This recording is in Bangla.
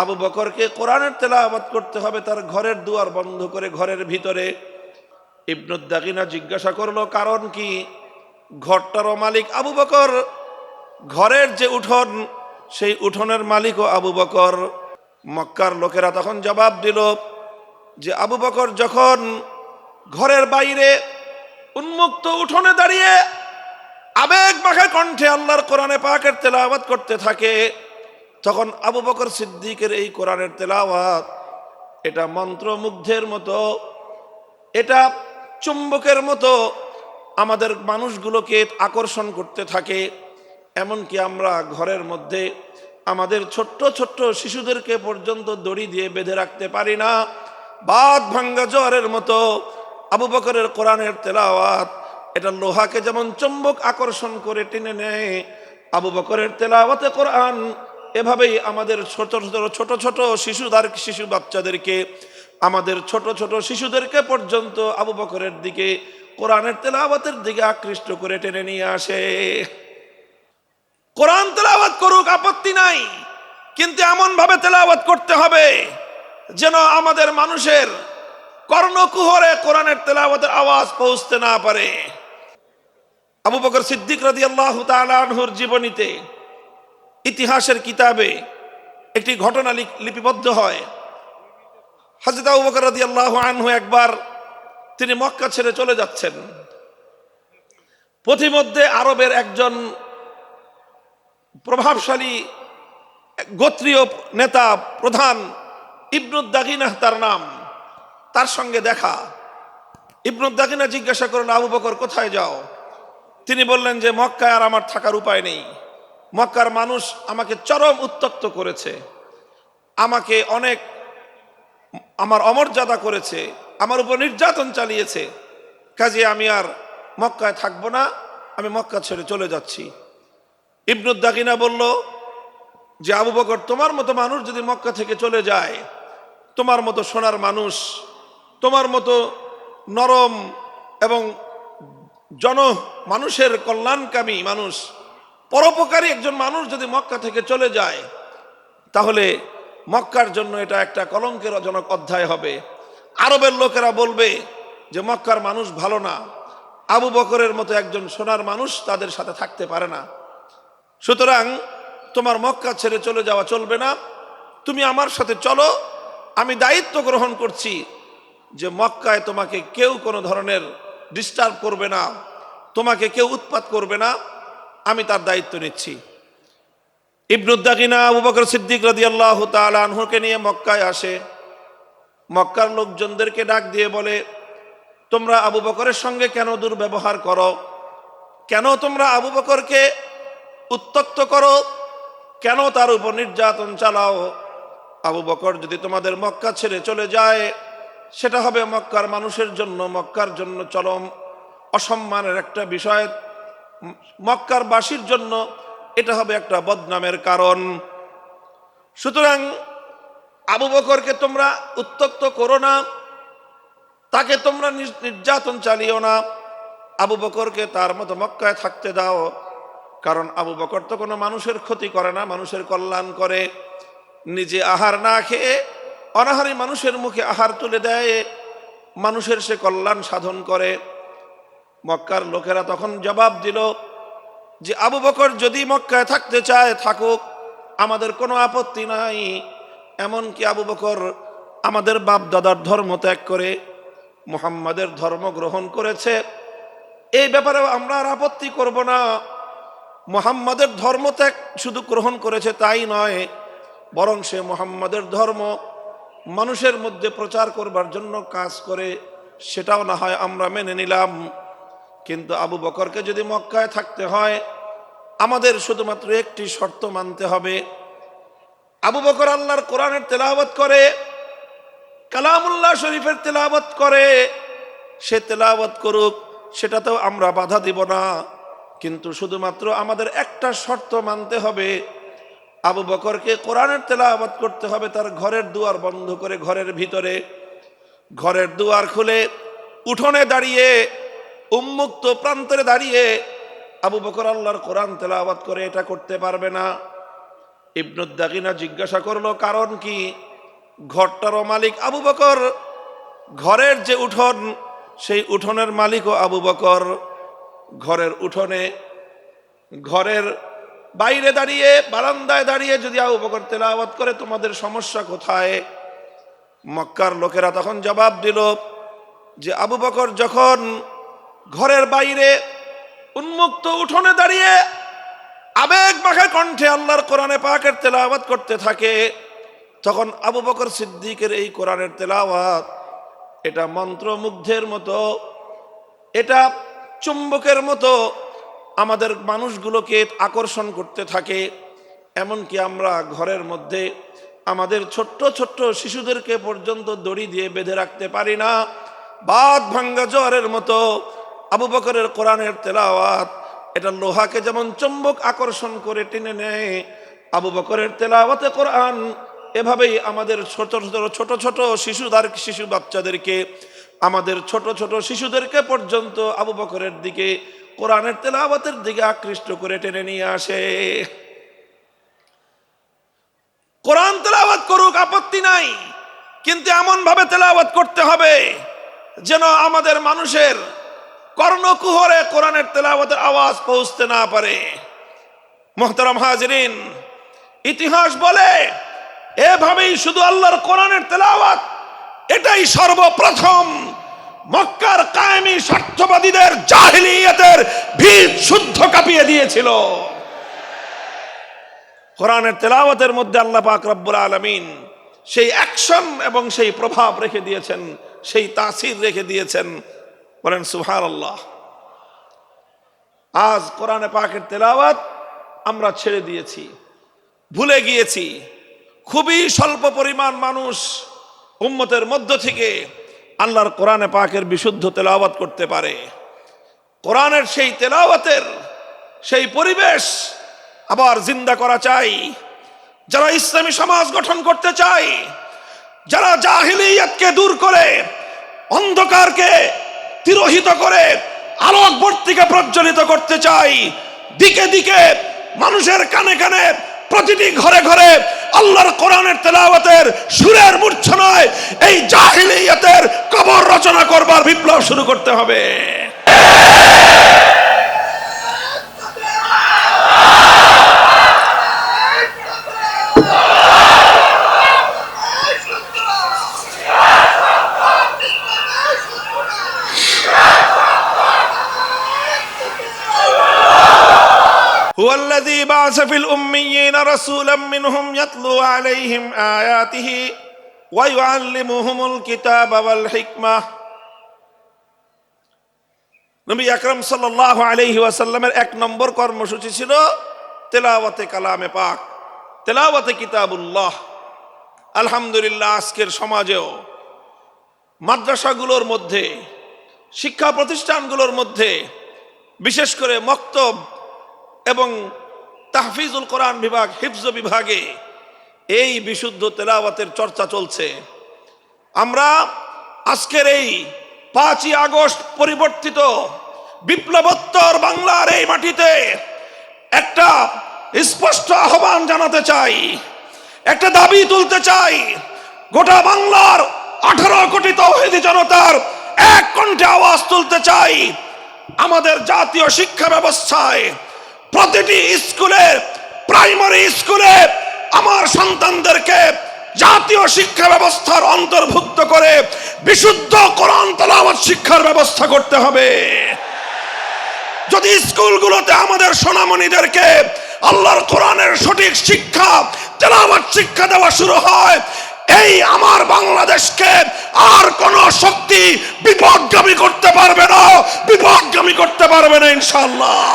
আবু বকরকে কোরআনের তেলাওয়াত করতে হবে, তার ঘরের দুয়ার বন্ধ করে ঘরের ভিতরে। ইবনুদ্দাকিনা জিজ্ঞাসা করল, কারণ কি? ঘরটারও মালিক আবু বকর, ঘরের যে উঠোন, সেই উঠোনের মালিকও আবু বকর। মক্কার লোকেরা তখন জবাব দিল যে, আবু বকর যখন ঘরের বাইরে উন্মুক্ত উঠোনে দাঁড়িয়ে আবেগ মাখা কণ্ঠে আল্লাহর কোরআনে পাকের তেলাওয়াত করতে থাকে তখন আবু বকর সিদ্দিকের এই কোরআনের তেলাওয়াত, এটা মন্ত্রমুগ্ধের মতো, এটা চুম্বকের মতো আমাদের মানুষগুলোকে আকর্ষণ করতে থাকে। এমনকি আমরা ঘরের মধ্যে আমাদের ছোট্ট ছোট্ট শিশুদেরকে পর্যন্ত দড়ি দিয়ে বেঁধে রাখতে পারি না। বাদ ভাঙ্গা জ্বরের মতো আবু বকরের কোরআনের তেলাওয়াত, এটা লোহাকে যেমন চুম্বক আকর্ষণ করে টেনে নেয়, আবু বকরের তেলাওয়াতে কোরআন এভাবেই আমাদের ছোট ছোট ছোট ছোট শিশুদার শিশু বাচ্চাদেরকে, আমাদের ছোট ছোট শিশুদেরকে পর্যন্ত আবু বকরের দিকে, কোরআনের তেলাওয়াতের দিকে আকৃষ্ট করে টেনে নিয়ে আসে। কোরআন তেলাওয়াত করুক, আপত্তি নাই, কিন্তু এমন ভাবে তেলাওয়াত করতে হবে যেন আমাদের মানুষের কর্ণকুহরে কোরআনের তেলাওয়াতের আওয়াজ পৌঁছতে না পারে। আবু বকর সিদ্দিক রাদি আল্লাহ তালহুর জীবনীতে ইতিহাসের কিতাবে একটি ঘটনা লিপিবদ্ধ হয়। হাজরত আবু বকর রাদি আল্লাহ আনহু একবার তিনি মক্কা ছেড়ে চলে যাচ্ছেন। পথিমধ্যে আরবের একজন প্রভাবশালী গোত্রীয় নেতা প্রধান ইবনুদ্দাগিনাহ তার নাম, তার সঙ্গে দেখা। ইবনুদ্দাগিনা জিজ্ঞাসা করলেন, আবু বকর, কোথায় যাও? তিনি বললেন যে, মক্কায় আর আমার থাকার উপায় নেই। মক্কার মানুষ আমাকে চরম উত্তক্ত করেছে। আমাকে অনেক আমার অমর্যাদা করেছে, আমার উপর নির্যাতন চালিয়েছে। কাজে আমি আর মক্কায় থাকব না, আমি মক্কা ছেড়ে চলে যাচ্ছি। ইবনুদ্দাকিনা বলল, যে আবু বকর, তোমার মতো মানুষ যদি মক্কা থেকে চলে যায়, তোমার মতো সোনার মানুষ, তোমার মতো নরম এবং জন মানুষের কল্যাণকামী মানুষ পরোপকারী একজন মানুষ যদি মক্কা থেকে চলে যায়, তাহলে মক্কার জন্য এটা একটা কলঙ্কের জনক অধ্যায় হবে। আরবের লোকেরা বলবে যে, মক্কার মানুষ ভালো না। আবু বকরের মতো একজন সোনার মানুষ তাদের সাথে থাকতে পারে না। সুতরাং, তোমার মক্কা ছেড়ে চলে যাওয়া চলবে না। তুমি আমার সাথে চলো। আমি দায়িত্ব গ্রহণ করছি যে, মক্কায় তোমাকে কেউ কোনো ধরনের ডিস্টার্ব করবে না। তোমাকে কেউ উৎপাত করবে না। আমি তার দায়িত্ব নিচ্ছি। ইবনুদ্দাকিনা আবু বকর সিদ্দিক রাদি আল্লাহ আনহুকে নিয়ে মক্কায় আসে। মক্কার লোকজনদেরকে ডাক দিয়ে বলে, তোমরা আবু বকরের সঙ্গে কেন দুর্ব্যবহার করো? কেন তোমরা আবু বকরকে উত্তক্ত করো? কেন তার উপর নির্যাতন চালাও? আবু বকর যদি তোমাদের মক্কা ছেড়ে চলে যায়, সেটা হবে মক্কার মানুষের জন্য, মক্কার জন্য চরম অসম্মানের একটা বিষয়। মক্কার বাসীর জন্য এটা হবে একটা বদনামের কারণ। সুতরাং আবু বকরকে তোমরা উত্তক্ত করো না, তাকে তোমরা নির- নির্যাতন চালিও না। আবু বকরকে তার মতো মক্কায় থাকতে দাও, কারণ আবু বকর তো কোনো মানুষের ক্ষতি করে না, মানুষের কল্যাণ করে। নিজে আহার না খেয়ে অনাহারী মানুষের মুখে আহার তুলে দেয়, মানুষের সে কল্যাণ সাধন করে। মক্কার লোকেরা তখন জবাব দিল যে আবু বকর যদি মক্কায় থাকতে চায়, থাকুক, আমাদের কোনো আপত্তি নাই। এমনকি আবু বকর আমাদের বাপ দাদার ধর্ম ত্যাগ করে মুহাম্মাদের ধর্ম গ্রহণ করেছে। এই ব্যাপারে আমরা আর আপত্তি করব না। মুহাম্মাদের ধর্ম ত্যাগ শুধু গ্রহণ করেছে তাই নয়, বরং সে মুহাম্মাদের ধর্ম মানুষের মধ্যে প্রচার করবার জন্য কাজ করে, সেটাও না হয় আমরা মেনে নিলাম। কিন্তু আবু বকরকে যদি মক্কায় থাকতে হয়, আমাদের শুধুমাত্র একটি শর্ত মানতে হবে। আবু বকর আল্লাহর কোরআনের তেলাওয়াত করে, কালামুল্লাহ শরীফের তেলাওয়াত করে, সে তেলাওয়াত করুক, সেটাতেও আমরা বাধা দিব না। কিন্তু শুধুমাত্র আমাদের একটা শর্ত মানতে হবে, আবু বকরকে কোরআনের তেলাওয়াত করতে হবে তার ঘরের দুয়ার বন্ধ করে ঘরের ভিতরে। ঘরের দুয়ার খুলে উঠোনে দাঁড়িয়ে উন্মুক্ত প্রান্তরে দাঁড়িয়ে আবু বকর আল্লাহর কোরআন তেলাওয়াত করে এটা করতে পারবে না। ইবনুদ্দাকিনা জিজ্ঞাসা করল, কারণ কি? ঘরটারও মালিক আবু বকর, ঘরের যে উঠোন, সেই উঠোনের মালিকও আবু বকর। ঘরের উঠোনে ঘরের বাইরে দাঁড়িয়ে, বারান্দায় দাঁড়িয়ে যদি আবু বকর তেলাওয়াত করে, তোমাদের সমস্যা কোথায়? মক্কার লোকেরা তখন জবাব দিল যে, আবু বকর যখন ঘরের বাইরে উন্মুক্ত উঠোনে দাঁড়িয়ে আবেগ মাখা কণ্ঠে আল্লাহর কোরআনে পাকের তেলাওয়াত করতে থাকে। তখন আবু বকর সিদ্দিকের এই কোরআনের তেলাওয়াত, এটা মন্ত্রমুগ্ধের মতো, এটা চুম্বকের মতো আমাদের মানুষগুলোকে আকর্ষণ করতে থাকে। এমনকি আমরা ঘরের মধ্যে আমাদের ছোট্ট ছোট্ট শিশুদেরকে পর্যন্ত দড়ি দিয়ে বেঁধে রাখতে পারি না। বাদ ভাঙ্গা জ্বরের মতো আবু বকরের কোরআনের তেলাওয়াত, এটা লোহাকে যেমন চুম্বক আকর্ষণ করে টেনে নেয়, আবু বকরের তেলাওয়াতে কোরআন এভাবেই আমাদের ছোট ছোট ছোট শিশুদার, শিশু বাচ্চাদেরকে, আমাদের ছোট ছোট শিশুদেরকে পর্যন্ত আবু বকরের দিকে, কোরআনের তেলাওয়াতের দিকে আকৃষ্ট করে টেনে নিয়ে আসে। কোরআন তেলাওয়াত করুক, আপত্তি নাই, কিন্তু এমন ভাবে তেলাওয়াত করতে হবে যেন আমাদের মানুষের কর্ণকুহরে কোরআনের তেলাওয়াতের আওয়াজ পৌঁছতে না পারে। মোহতারাম হাজরিন, ইতিহাস বলে এভাবেই শুধু আল্লাহর কোরআনের তেলাওয়াত, এটাই সর্বপ্রথম মক্কার কায়েমি স্বার্থবাদীদের জাহিলিয়াতের ভিত শুদ্ধ কাঁপিয়ে দিয়েছিল। কোরআনের তেলাওয়াতের মধ্যে আল্লাহ পাক রব্বুল আলমিন সেই অ্যাকশন এবং সেই প্রভাব রেখে দিয়েছেন, সেই তাসির রেখে দিয়েছেন বলেন সুহার আল্লাহ আজ কোরআনে পাকের তেলাওয়াত আমরা ছেড়ে দিয়েছি, ভুলে গিয়েছি। খুবই স্বল্প পরিমাণ মানুষ উম্মতের মধ্য থেকে আল্লাহর কোরআনে পাকের বিশুদ্ধ তেলাওয়াত করতে পারে। কোরআনের সেই তেলাওয়াতের সেই পরিবেশ আবার জিন্দা করা চাই, যারা ইসলামী সমাজ গঠন করতে চায় যারা জাহিলিয়াতকে দূর করে অন্ধকারকে তিরোহিত করে আলোকবর্তীকে প্রজ্বলিত করতে চাই। দিকে দিকে মানুষের কানে কানে প্রতিটি ঘরে ঘরে আল্লাহর কোরআনের তেলাওয়াতের সুরের মূর্ছনায় এই জাহিলিয়াতের কবর রচনা করবার বিপ্লব শুরু করতে হবে। بعث في الأميين رسولا منهم يتلو عليهم آياته ويعلمهم الكتاب والحكمة নবী আকরম সাল্লাহ আলহি ওয়াসাল্লামের এক নম্বর কর্মসূচি ছিল তেলাওয়াতে কালামে পাক তেলাওয়াতে কিতাবুল্লাহ আলহামদুলিল্লাহ আজকের সমাজেও মাদ্রাসাগুলোর মধ্যে শিক্ষা প্রতিষ্ঠানগুলোর মধ্যে বিশেষ করে মক্তব এবং তাহফিজুল কোরআন বিভাগ, হিফজ বিভাগে এই বিশুদ্ধ তেলাওয়াতের চর্চা চলছে। আমরা আজকের এই পাঁচই আগস্ট পরিবর্তিত বিপ্লবোত্তর বাংলার এই মাটিতে একটা স্পষ্ট আহ্বান জানাতে চাই, একটা দাবি তুলতে চাই, গোটা বাংলার আঠারো কোটি তৌহিদি জনতার এক কণ্ঠে আওয়াজ তুলতে চাই। আমাদের জাতীয় শিক্ষা ব্যবস্থায় প্রতিটি স্কুলে, প্রাইমারি স্কুলে আমার সন্তানদেরকে জাতীয় শিক্ষা ব্যবস্থার অন্তর্ভুক্ত করে বিশুদ্ধ কোরআন তেলাওয়াত শিক্ষার ব্যবস্থা করতে হবে। যদি স্কুলগুলোতে আমাদের সোনামণিদেরকে আল্লাহর কোরআনের সঠিক শিক্ষা, তেলাওয়াত শিক্ষা দেওয়া শুরু হয়, এই আমার বাংলাদেশকে আর কোন শক্তি বিপদগামী করতে পারবে না, বিপদগামী করতে পারবে না ইনশাল্লাহ